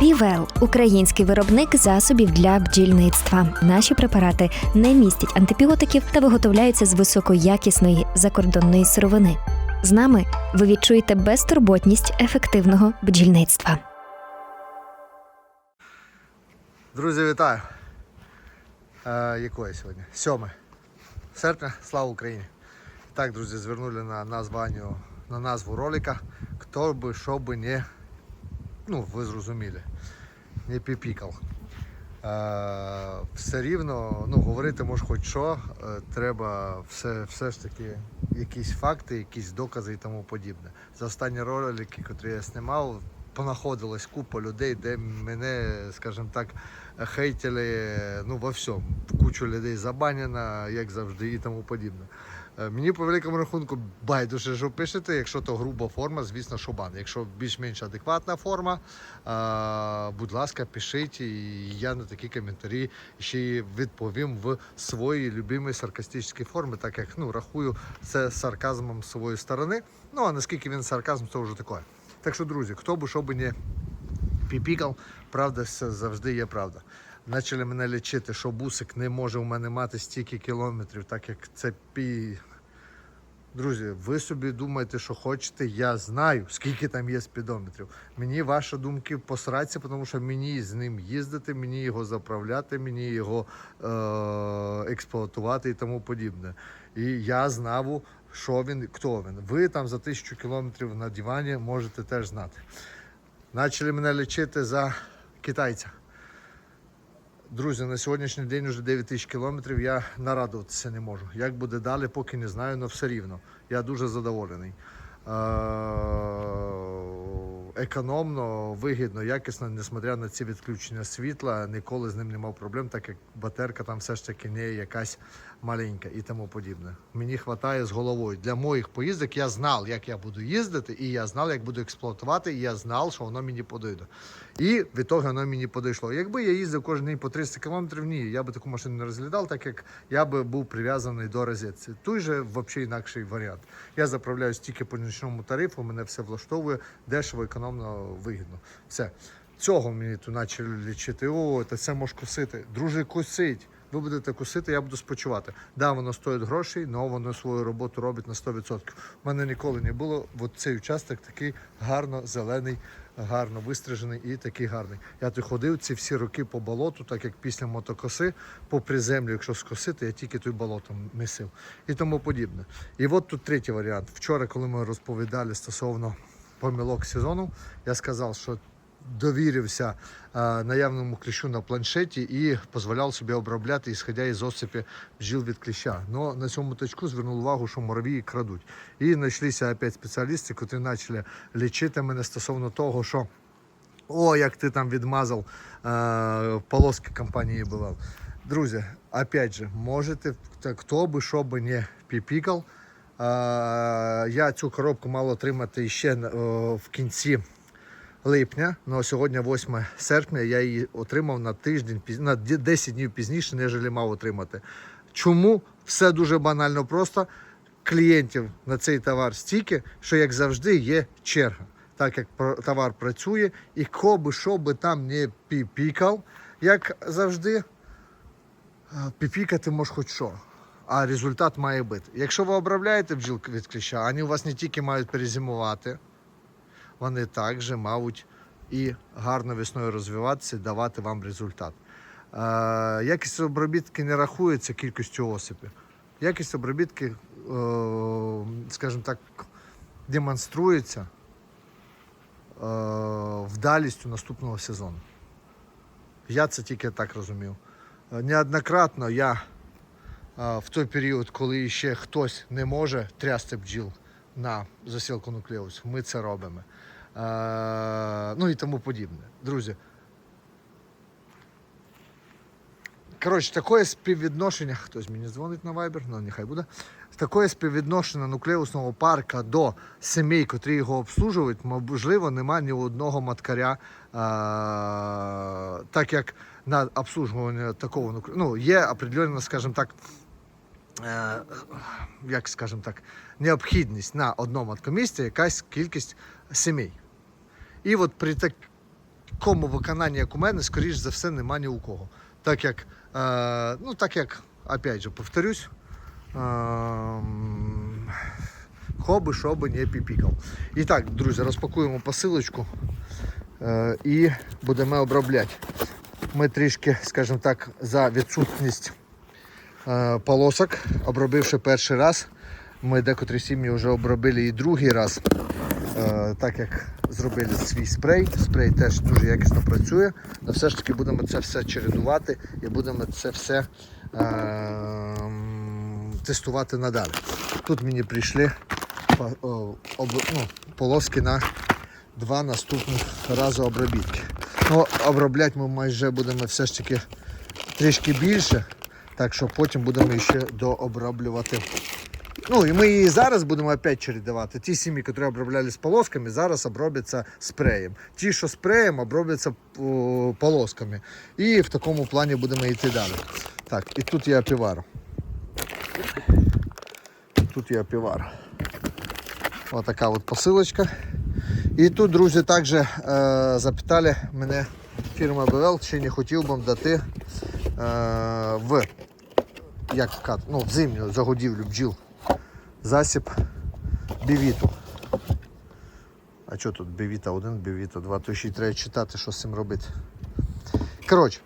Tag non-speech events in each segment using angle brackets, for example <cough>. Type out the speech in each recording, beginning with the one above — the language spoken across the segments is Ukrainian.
Півел український виробник засобів для бджільництва. Наші препарати не містять антибіотиків та виготовляються з високоякісної закордонної сировини. З нами ви відчуєте безтурботність ефективного бджільництва. Друзі, вітаю! Е, якої сьогодні? 7 серпня, слава Україні! Так, друзі, звернули на названню, на назву ролика. Хто би що би не, ну, ви зрозуміли, не піпікав. Е, все рівно, ну, говорити може хоч що, е, треба все, все ж таки якісь факти, якісь докази і тому подібне. За останні ролики, які я знімав, понаходилась купа людей, де мене, скажімо так, хейтили ну, во всьому. Кучу людей забанено, як завжди, і тому подібне. Е, Мені по великому рахунку байдуже, що пишете. Якщо то груба форма, звісно, що бан. Якщо більш-менш адекватна форма, е, будь ласка, пишіть, і я на такі коментарі ще й відповім в своїй любимій саркастичній формі, так як ну, рахую це сарказмом з своєї сторони. Ну а наскільки він сарказм, це вже таке. Так що, друзі, хто би що би не піпікав, правда завжди є правда. Почали мене лічити, що бусик не може у мене мати стільки кілометрів, так як це пі. Друзі, ви собі думаєте, що хочете, я знаю, скільки там є спідометрів. Мені ваші думки посраться, тому що мені з ним їздити, мені його заправляти, мені його е- експлуатувати і тому подібне. І я знав, що він, хто він. Ви там за тисячу кілометрів на дивані можете теж знати. Почали мене лічити за китайця. Друзі, на сьогоднішній день вже 9 тисяч кілометрів. Я нарадуватися не можу. Як буде далі, поки не знаю, але все рівно. Я дуже задоволений. Е, Економно, вигідно, якісно, несмотря на ці відключення світла, ніколи з ним не мав проблем, так як батерка там все ж таки не якась маленька і тому подібне. Мені вистачає з головою. Для моїх поїздок я знав, як я буду їздити, і я знав, як буду експлуатувати, і я знав, що воно мені подойде. І від того воно мені подійшло. Якби я їздив кожен день по 300 кілометрів, ні, я би таку машину не розглядав, так як я би був прив'язаний до розетки. Той же взагалі інакший варіант. Я заправляюсь тільки по нічному тарифу, мене все влаштовує, дешево, економно, вигідно. Все. Цього мені тут почали лічити. О, та це може косити. Друже, косить. Ви будете косити, я буду спочивати. Да, воно стоїть грошей, але воно свою роботу робить на 100%. У мене ніколи не було. От цей участок такий гарно зелений, гарно вистрижений і такий гарний. Я тут ходив ці всі роки по болоту, так як після мотокоси, попри землю, якщо скосити, я тільки той болотом місив і тому подібне. І от тут третій варіант. Вчора, коли ми розповідали стосовно помилок сезону, я сказав, що довірився е, наявному кліщу на планшеті і дозволяв собі обробляти, ісходя із осипі бджіл від кліща. Но на цьому точку звернув увагу, що муравії крадуть. І знайшлися опять спеціалісти, які почали лічити мене стосовно того, що о, як ти там відмазав е, полоски компанії бував. Друзі, опять же, можете, хто би що би не піпікав. Е, я цю коробку мав отримати ще в кінці липня, але сьогодні 8 серпня, я її отримав на тиждень, на 10 днів пізніше, ніж мав отримати. Чому? Все дуже банально просто. Клієнтів на цей товар стільки, що як завжди є черга. Так як товар працює, і хто би що би там не піпікав, як завжди, е, піпікати може хоч що. А результат має бути. Якщо ви обробляєте бджіл від кліща, вони у вас не тільки мають перезимувати, вони також мають і гарно весною розвиватися давати вам результат. Е, якість обробітки не рахується кількістю осипів. Якість обробітки, е, скажімо так, демонструється е, вдалістю наступного сезону. Я це тільки так розумів. Неоднократно я в той період, коли ще хтось не може трясти бджіл на засілку нуклеус, ми це робимо. Е, ну і тому подібне. Друзі. Коротше, таке співвідношення, хтось мені дзвонить на Viber, ну нехай буде. Таке співвідношення нуклеусного парка до сімей, котрі його обслужують, можливо, немає ні одного маткаря, е, так як на обслуговування такого ну, є определенно, скажімо так, як скажімо так, необхідність на одному маткомісті якась кількість сімей. І от при такому виконанні, як у мене, скоріш за все, нема ні у кого. Так як, е, ну так як, опять же, повторюсь, ем, хоби, шоби, не піпікав. І так, друзі, розпакуємо посилочку е, і будемо обробляти. Ми трішки, скажімо так, за відсутність е, полосок, обробивши перший раз. Ми декотрі сім'ї вже обробили і другий раз, е, так як зробили свій спрей. Спрей теж дуже якісно працює. Але все ж таки будемо це все чередувати і будемо це все е, тестувати надалі. Тут мені прийшли ну, полоски на два наступних рази обробітки. Ну, обробляти ми майже будемо все ж таки трішки більше, так що потім будемо ще дооброблювати. Ну і ми її зараз будемо опять чередувати. Ті сім'ї, які обробляли з полосками, зараз обробляться спреєм. Ті, що спреєм, обробляться полосками. І в такому плані будемо йти далі. Так, і тут є апівар. Тут є апівар. Ось така от посилочка. І тут, друзі, також е, запитали мене фірма БВЛ, чи не хотів би дати е, в, як сказати, ну, в зимню загодівлю бджіл засіб бівіту. А що тут бівіта 1, бівіта 2, то ще й треба читати, що з цим робити. Коротше,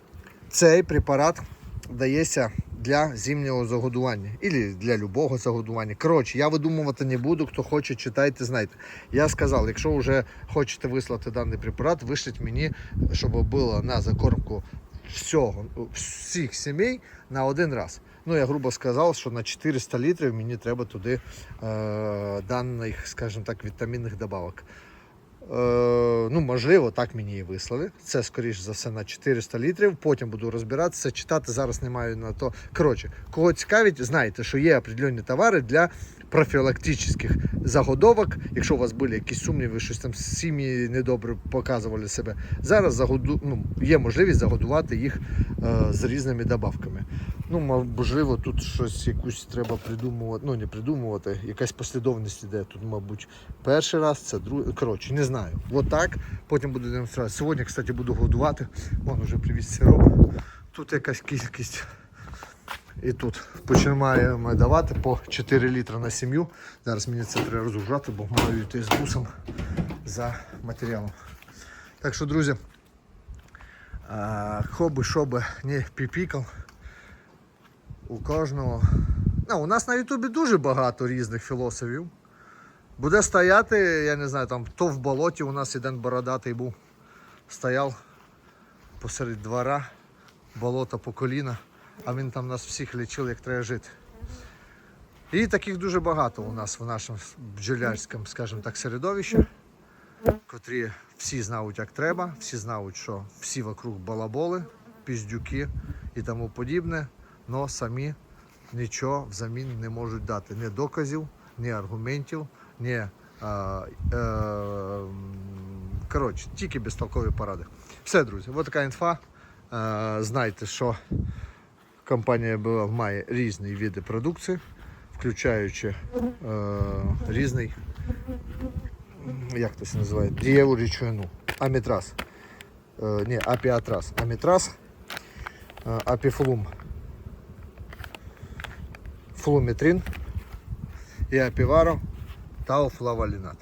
цей препарат дається для зимнього загодування або для любого загодування. Коротше, я видумувати не буду. Хто хоче, читайте, знайте. Я сказав, якщо вже хочете вислати даний препарат, вишліть мені, щоб було на закормку всього, всіх сімей на один раз. Ну, я грубо сказав, що на 400 літрів мені треба туди е, даних, скажімо так, вітамінних добавок. Е, ну, можливо, так мені і вислали. Це, скоріш за все, на 400 літрів. Потім буду розбиратися. Читати зараз не маю на то. Коротше, кого цікавить, знаєте, що є определенні товари для профілактичних загодовок. Якщо у вас були якісь сумніви, щось там сім'ї недобре показували себе. Зараз загоду... ну, є можливість загодувати їх е, з різними добавками. Ну, можливо, тут щось якусь треба придумувати. Ну, не придумувати, якась послідовність іде. Тут, мабуть, перший раз, це другий. Коротше, не знаю. От так. Потім буду демонструвати. Сьогодні, кстати, буду годувати. Вон уже привіз сироп. Тут якась кількість. І тут починаємо давати по 4 літри на сім'ю. Зараз мені це треба розгружати, бо маю йти з бусом за матеріалом. Так що, друзі, хоби, шоби не піпікав. У кожного. Ну, у нас на Ютубі дуже багато різних філософів. Буде стояти, я не знаю, там то в болоті у нас один бородатий був. Стояв посеред двора, болото по коліна, а він там нас всіх лічив, як треба жити. І таких дуже багато у нас в нашому бджолярському, скажімо так, середовищі, котрі всі знають, як треба, всі знають, що всі вокруг балаболи, піздюки і тому подібне, але самі нічого взамін не можуть дати. Ні доказів, ні аргументів, ні. А, е, коротше, тільки безтолкові поради. Все, друзі, ось така інфа. Е, знайте, що компанія БВ має різні види продукції, включаючи е, різний, як це називає, дієву речовину, амітраз. Е, ні, апіатраз, амітраз, е, апіфлум, флумітрин і апіваро та офлавалінат.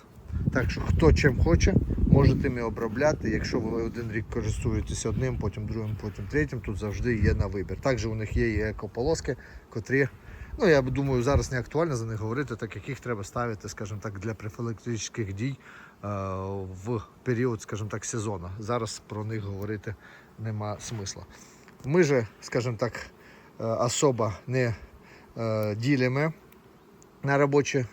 Так що хто чим хоче, можете ми обробляти. Якщо ви один рік користуєтесь одним, потім другим, потім третім, тут завжди є на вибір. Також у них є і екополоски, котрі, ну я думаю, зараз не актуально за них говорити, так як їх треба ставити, скажімо так, для профілактичних дій е, в період, скажімо так, сезону. Зараз про них говорити нема смисла. Ми же, скажімо так, е, особо не е, ділимо на робочі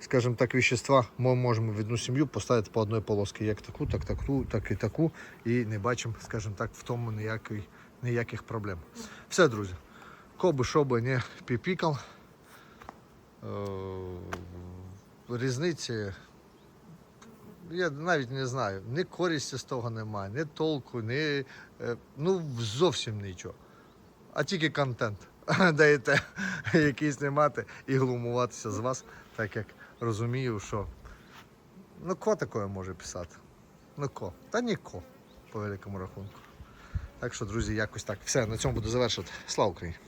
скажімо так, вещества ми можемо в одну сім'ю поставити по одній полоски, як таку, так таку, так і таку, і не бачимо, скажімо так, в тому ніякої, ніяких проблем. Все, друзі. Коби, шоби не піпікал. Е, Різниці. Я навіть не знаю, ні користі з того немає, ні толку, ні, е, ну зовсім нічого. А тільки контент <laughs> даєте якісь не мати і глумуватися з вас, так як розумію, що ну ко такое може писати. Ну ко? Та ні ко. по великому рахунку. Так що, друзі, якось так. Все, на цьому буду завершувати. Слава Україні!